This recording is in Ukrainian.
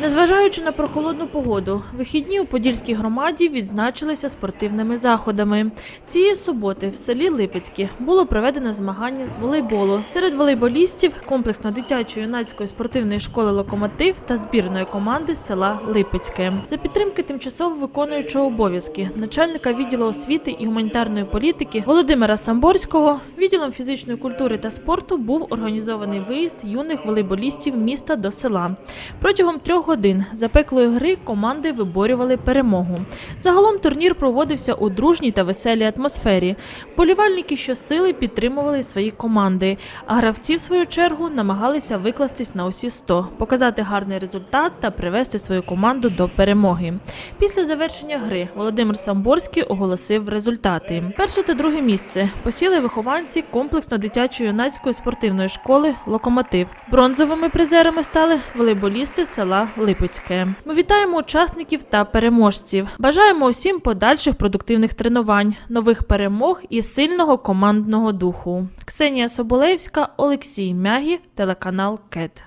Незважаючи на прохолодну погоду, вихідні у Подільській громаді відзначилися спортивними заходами. Цієї суботи в селі Липецьке було проведено змагання з волейболу серед волейболістів комплексно-дитячої юнацької спортивної школи Локомотив та збірної команди села Липецьке. За підтримки тимчасово виконуючого обов'язки начальника відділу освіти і гуманітарної політики Володимира Самборського відділом фізичної культури та спорту був організований виїзд юних волейболістів міста до села. Протягом трьох годин запеклої гри команди виборювали перемогу. Загалом турнір проводився у дружній та веселій атмосфері. Болівальники щосили підтримували свої команди, а гравці, в свою чергу, намагалися викластись на усі 100, показати гарний результат та привести свою команду до перемоги. Після завершення гри Володимир Самборський оголосив результати. Перше та друге місце посіли вихованці комплексно-дитячої юнацької спортивної школи Локомотив. Бронзовими призерами стали волейболісти села Липецьке. Ми вітаємо учасників та переможців. Бажаємо усім подальших продуктивних тренувань, нових перемог і сильного командного духу. Ксенія Соболевська, Олексій Мягі, телеканал КЕТ.